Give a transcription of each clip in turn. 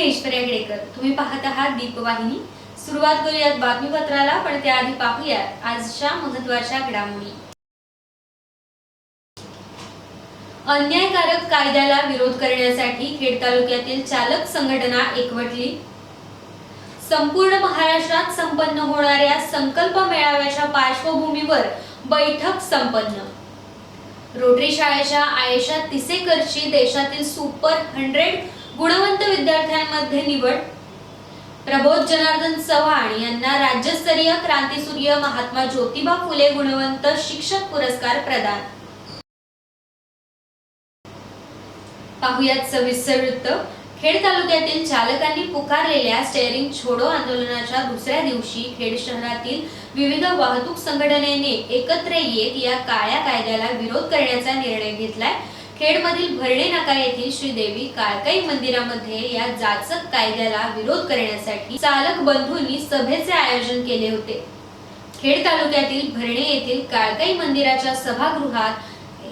मी ऐश्वर्या गडेकर. तुम्ही पाहत आहात दीपवाहिनी. सुरुवात करूयात बातमीपत्राला पण त्याआधी पाहूयात आजच्या महत्त्वाच्या घडामोडी. अन्यायकारक कायद्याला विरोध करण्यासाठी खेड तालुक्यातील चालक संघटना एकवटली. संपूर्ण महाराष्ट्रात संपन्न होणाऱ्या संकल्प मेळाव्याच्या पार्श्वभूमीवर बैठक संपन्न. रोटरी शाळेच्या आयशा तिसेकरची देशातील सुपर हंड्रेड गुणवंत विद्यार्थ्यांमध्ये निवड. प्रबोध जनार्दन चव्हाण यांना राज्यस्तरीय क्रांतीसूर्य महात्मा ज्योतिबा फुले गुणवंत शिक्षक पुरस्कार प्रदान. पाहुयात सविस्तर वृत्त. खेड तालुक्यातील चालकांनी पुकारलेल्या स्टेअरिंग छोडो आंदोलनाच्या दुसऱ्या दिवशी खेड शहरातील विविध वाहतूक संघटनेने एकत्र येत या काळ्या कायद्याला विरोध करण्याचा निर्णय घेतलाय. खेडमधील भरणे नाका येथील श्रीदेवी काळकाई मंदिरामध्ये या जाचक कायद्याला विरोध करण्यासाठी चालक बंधूंनी सभेचे आयोजन केले होते. खेड तालुक्यातील भरणे येथील काळकाई मंदिराच्या सभागृहात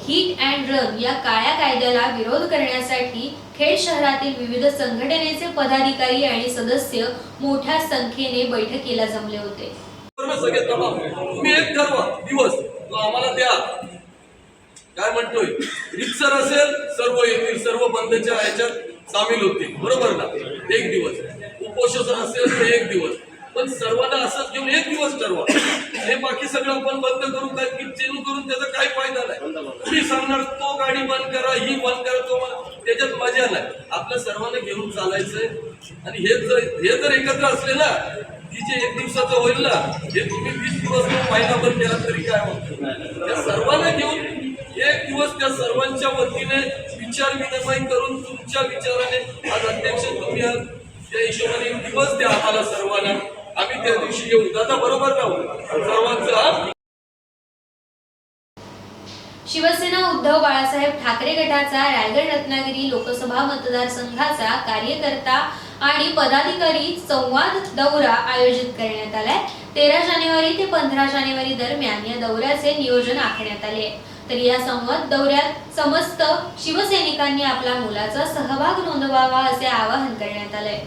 हिट अँड रन या काळ्या कायद्याला विरोध करण्यासाठी खेड शहरातील विविध संघटनेचे पदाधिकारी आणि सदस्य मोठ्या संख्येने बैठकीला जमले होते. दिवस. आम्हाला द्या. म्हणतोय रितसर असेल सर्व येतील सर्व बंदच्या ह्याच्यात सामील होतील. बरोबर ना? एक दिवस. उपोषण असेल तर एक दिवस. पण सर्वांना असंच घेऊन एक दिवस ठरवा. हे बाकी सगळं आपण बंद करू काय की चेलू करून त्याचा काय फायदा नाही. तुम्ही सांगणार तो गाडी बंद करा ही बंद करा तो त्याच्यात मजा नाही. आपल्या सर्वांना घेऊन चालायचंय. आणि हे जर हे जर एकत्र असले ना ही जे एक दिवसाचं होईल ना हे तुम्ही वीस दिवस महिनाभर केला तरी काय म्हणतो सर्वांना घेऊन एक दिवस त्या सर्वांच्या वतीने विचार विनिमय करून तुमच्या विचाराने आज अध्यक्ष तुम्ही त्या हिशोबाने दिवस द्या आम्हाला सर्वांना. आम्ही त्या दिवशी येऊ. दादा बरोबर राहू हो? सर्वांचा शिवसेना उद्धव बाळासाहेब ठाकरे गटाचा रायगड रत्नागिरी लोकसभा मतदारसंघाचा कार्यकर्ता आणि पदाधिकारी संवाद दौरा आयोजित करण्यात आलाय. तेरा जानेवारी ते पंधरा जानेवारी दरम्यान या दौऱ्याचे नियोजन आखण्यात आले. आहे. तर या संवाद दौऱ्यात समस्त शिवसैनिकांनी आपला मुलाचा सहभाग नोंदवावा असे आवाहन करण्यात आलंय.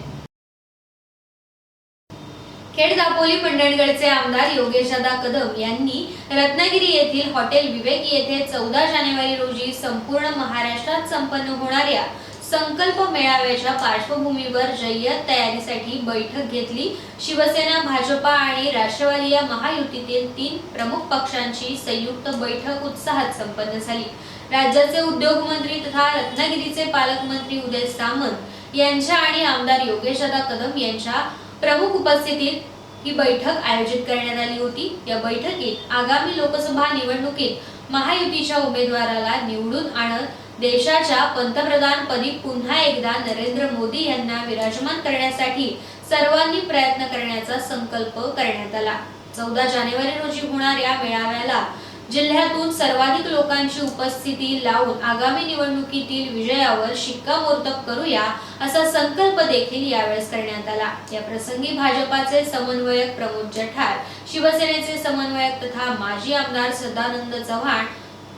खेड दापोली मंडणगडचे आमदार योगेशदा कदम यांनी रत्नागिरी येथील हॉटेल विवेक येथे चौदा जानेवारी रोजी संपूर्ण महाराष्ट्रात संपन्न होणाऱ्या संकल्प मेळाव्याच्या पार्श्वभूमीवर जय्यत तयारीसाठी बैठक घेतली. शिवसेना भाजपा आणि राष्ट्रवादी या महायुतीतील तीन प्रमुख पक्षांची संयुक्त बैठक उत्साहात संपन्न झाली. राज्याचे उद्योग मंत्री तथा रत्नागिरीचे पालकमंत्री उदय सामंत यांच्या आणि आमदार योगेशदादा कदम यांच्या प्रमुख उपस्थितीत ही बैठक आयोजित करण्यात आली होती. या बैठकीत आगामी लोकसभा निवडणुकीत महायुतीच्या उमेदवाराला निवडून आणत देशाच्या पंतप्रधान पदी पुन्हा एकदा नरेंद्र मोदी यांना विराजमान करण्यासाठी सर्वांनी प्रयत्न करण्याचा संकल्प करण्यात आला. चौदा जानेवारी रोजी होणाऱ्या मेळाव्याला जिल्ह्यातून सर्वाधिक लोकांची उपस्थिती लावून आगामी निवडणुकीतील विजयावर शिक्कामोर्तब करूया असा संकल्प देखील यावेळेस करण्यात आला. या प्रसंगी भाजपाचे समन्वयक प्रमोद जठार शिवसेनेचे समन्वयक तथा माजी आमदार सदानंद चव्हाण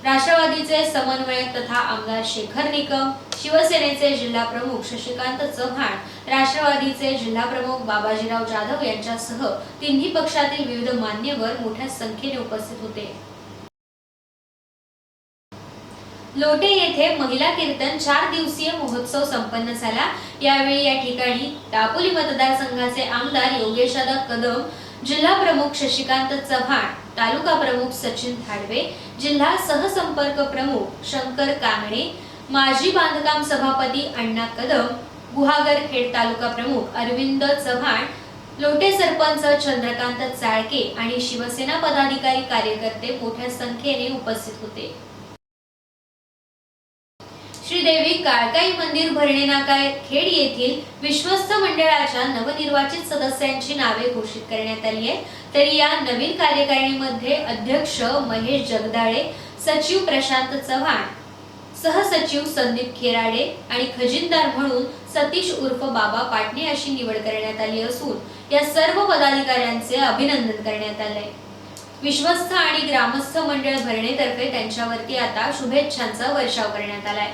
राष्ट्रवादीचे समन्वयक तथा आमदार शेखर निकम शिवसेनेचे जिल्हा प्रमुख शशिकांत चव्हाण राष्ट्रवादीचे जिल्हा प्रमुख बाबाजीराव जाधव यांच्यासह तिन्ही पक्षातील विविध मान्यवर मोठ्या संख्येने उपस्थित होते. लोटे येथे महिला कीर्तन चार दिवसीय महोत्सव संपन्न झाला. यावेळी या ठिकाणी दापोली मतदारसंघाचे आमदार योगेशदा कदम जिल्हा प्रमुख शशिकांत चव्हाण तालुका प्रमुख सचिन धाडवे जिल्हा सहसंपर्क प्रमुख शंकर कांगणे माजी बांधकाम सभापती अण्णा कदम गुहागर खेड तालुका प्रमुख अरविंद चव्हाण लोटे सरपंच चंद्रकांत चाळके आणि शिवसेना पदाधिकारी कार्यकर्ते मोठ्या संख्येने उपस्थित होते. श्रीदेवी काळकाई मंदिर भरणे नाका खेड येथील विश्वस्त मंडळाच्या नवनिर्वाचित सदस्यांची नावे घोषित करण्यात आली आहे तरी या नवीन कार्यकारिणीमध्ये अध्यक्ष महेश जगदाळे सचिव प्रशांत चव्हाण सहसचिव संदीप खेराडे आणि खजिनदार म्हणून सतीश उर्फ बाबा पाटणे अशी निवड करण्यात आली असून या सर्व पदाधिकाऱ्यांचे अभिनंदन करण्यात आले विश्वस्त आणि ग्रामस्थ मंडळ भरणेतर्फे त्यांच्यावरती आता शुभेच्छांचा वर्षाव करण्यात आलाय.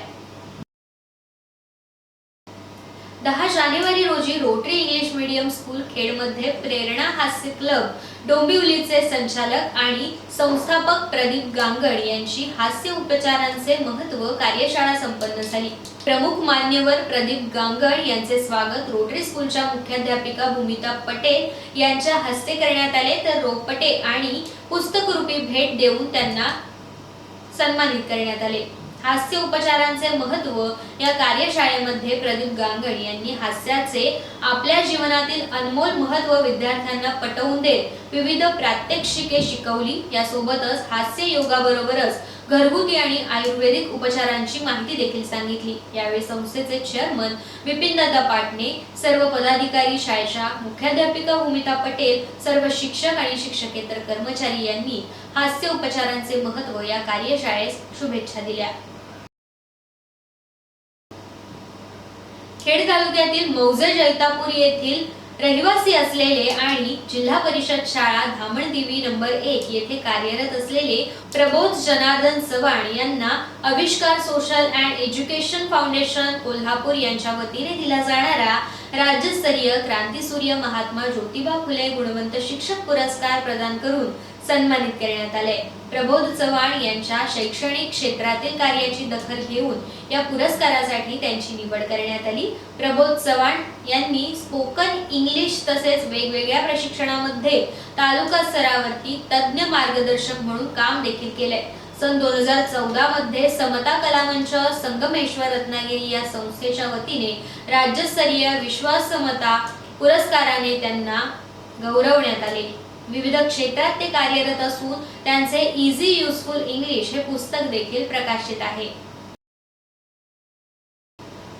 दहा जानेवारी रोजी रोटरी इंग्लिश मीडियम स्कूल खेडमध्ये प्रेरणा हास्य क्लब डोंबिवलीचे संचालक आणि संस्थापक प्रदीप गांगड यांची हास्य उपचारांचे महत्त्व कार्यशाळा संपन्न झाली. प्रमुख मान्यवर प्रदीप गांगड यांचे स्वागत रोटरी स्कूलच्या मुख्याध्यापिका भूमिता पटेल यांच्या हस्ते करण्यात आले. तर रोपटे आणि पुस्तकरूपी भेट देऊन त्यांना सन्मानित करण्यात आले. हास्य उपचारांचे महत्त्व या कार्यशाळेमध्ये प्रदीप गांगड यांनी हास्याचे आपल्या जीवनातील अनमोल महत्त्व विद्यार्थ्यांना पटवून देत विविध प्रात्यक्षिके शिकवली. यासोबतच हास्य योगाबरोबरच घरगुती आणि आयुर्वेदिक उपचारांची माहिती देखील सांगितली. यावेळी संस्थेचे चेअरमन विपिनदादा पाटणे सर्व पदाधिकारी शाळेच्या मुख्याध्यापिका भूमिता पटेल सर्व शिक्षक आणि शिक्षकेतर कर्मचारी यांनी हास्य उपचारांचे महत्त्व या कार्यशाळेस शुभेच्छा दिल्या. खेड तालुक्यातील मौजे जैतापूर येथील रहिवासी असलेले आणि जिल्हा परिषद शाळा धामणदेवी नंबर एक येथे कार्यरत असलेले प्रबोध जनार्दन चव्हाण यांना Avishkar social and education foundation Kolhapur यांच्या वतीने दिला जाणारा राज्यस्तरीय क्रांतीसूर्य महात्मा ज्योतिबा फुले गुणवंत शिक्षक पुरस्कार प्रदान करून सन्मानित करण्यात आले. प्रबोध चव्हाण यांच्या शैक्षणिक क्षेत्रातील कार्याची दखल घेऊन या पुरस्कारासाठी त्यांची निवड करण्यात आली. प्रबोध चव्हाण यांनी स्पोकन इंग्लिश तसेच वेगवेगळ्या प्रशिक्षणामध्ये तालुका स्तरावरती तज्ज्ञ मार्गदर्शक म्हणून काम देखील केले. सन दोन हजार चौदा मध्ये समता कलामंच संगमेश्वर रत्नागिरी या संस्थेच्या वतीने राज्यस्तरीय विश्वास समता पुरस्काराने त्यांना गौरवण्यात आले. विविध क्षेत्रात ते कार्यरत असून त्यांचे इझी युजफुल इंग्लिश हे पुस्तक देखील प्रकाशित आहे.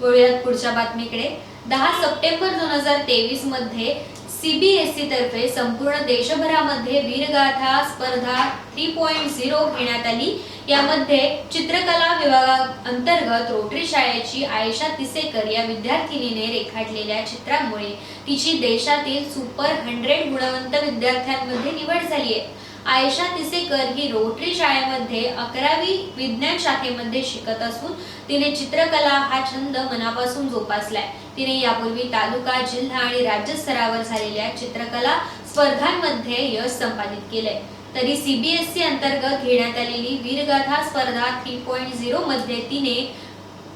वळूयात पुढच्या बातमीकडे. दहा सप्टेंबर दोन हजार तेवीसमध्ये सीबीएसई तर्फे संपूर्ण देशभरामध्ये वीरगाथा स्पर्धा थ्री पॉइंट झिरो घेण्यात आली. यामध्ये चित्रकला विभागाअंतर्गत रोटरी शाळेची आयशा तिसेकर या विद्यार्थिनीने रेखाटलेल्या चित्रांमुळे तिची देशातील सुपर हंड्रेड गुणवंत विद्यार्थ्यांमध्ये निवड झाली आहे. आयशा तिसेकर ही रोटरी शाळेमध्ये अकरावी विज्ञान शाखेमध्ये शिकत असून तिने चित्रकला हा छंद मनापासून जोपासलाय. तिने यापूर्वी तालुका जिल्हा आणि राज्य स्तरावर झालेल्या चित्रकला स्पर्धांमध्ये यश संपादित केलंय. तरी सीबीएसई अंतर्गत घेण्यात आलेली वीरगाथा स्पर्धा थ्री पॉईंट झिरो मध्ये तिने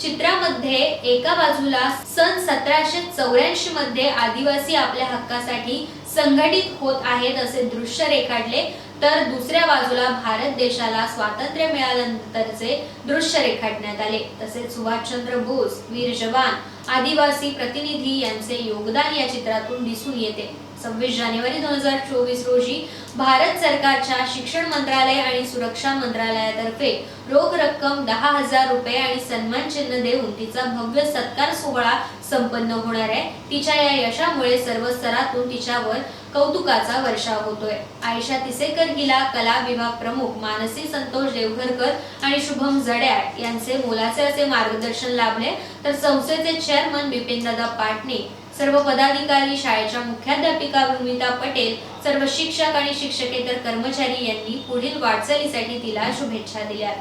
चित्रामध्ये एका बाजूला सन सतराशे चौऱ्याऐंशी मध्ये आदिवासी आपल्या हक्कासाठी संघटित होत आहेत असे दृश्य रेखाटले. तर दुसऱ्या बाजूला भारत देशाला स्वातंत्र्य मिळाल्यानंतरचे दृश्य रेखाटण्यात आले. तसेच सुभाषचंद्र बोस वीर जवान आदिवासी प्रतिनिधी यांचे योगदान या चित्रातून दिसून येते. सव्वीस जानेवारी दोन हजार चोवीस रोजी भारत सरकारच्या शिक्षण मंत्रालय आणि सुरक्षा मंत्रालयातर्फे रोख रक्कम दहा हजार रुपये आणि सन्मान चिन्ह देऊन तिचा भव्य सत्कार सोहळा संपन्न होणार आहे. तिच्या या यशामुळे सर्व स्तरातून तिच्यावर कौतुकाचा वर्षाव होतोय. आयशा तिसेकर हिला कला विभाग प्रमुख मानसी संतोष देवघरकर आणि शुभम जड्याळ यांचे मोलाचे असे मार्गदर्शन लाभले. तर संस्थेचे चेअरमन बिपिनदादा पाटणे सर्व पदाधिकारी शाळेच्या मुख्याध्यापिका भूमिता पटेल सर्व शिक्षक आणि शिक्षकेतर कर्मचारी यांनी पुढील वाटचालीसाठी तिला शुभेच्छा दिल्या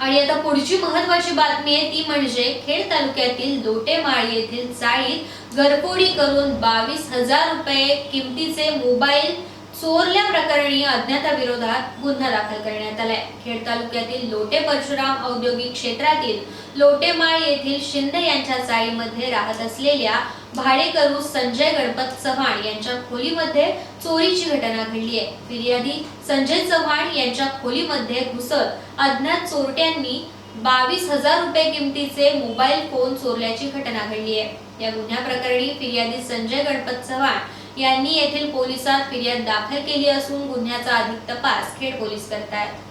आणि आता पुढची महत्वाची बातमी आहे ती म्हणजे खेड तालुक्यातील लोटेमाळ येथील चाळीत घरफोडी करून बावीस हजार रुपये किमतीचे मोबाईल चोरल्या प्रकरणी अज्ञाताविरोधात गुन्हा दाखल करण्यात आलाय. खेड तालुक्यातील लोटे परशुराम औद्योगिक क्षेत्रातील लोटेमाळ येथील शिंदे यांच्या चाळीमध्ये राहत असलेल्या भाडेकरू संजय गणपत चव्हाण यांच्या खोलीमध्ये चोरीची घटना घडली आहे. फिर्यादी संजय चव्हाण यांच्या खोलीमध्ये घुसत अज्ञात चोरट्यांनी बावीस हजार रुपये किमतीचे मोबाईल फोन चोरल्याची घटना घडली आहे. या गुन्ह्या प्रकरणी फिर्यादी संजय गणपत चव्हाण यांनी येथील पोलिसात फिर्याद दाखल केली असून गुन्ह्याचा अधिक तपास खेड पोलीस करतायत.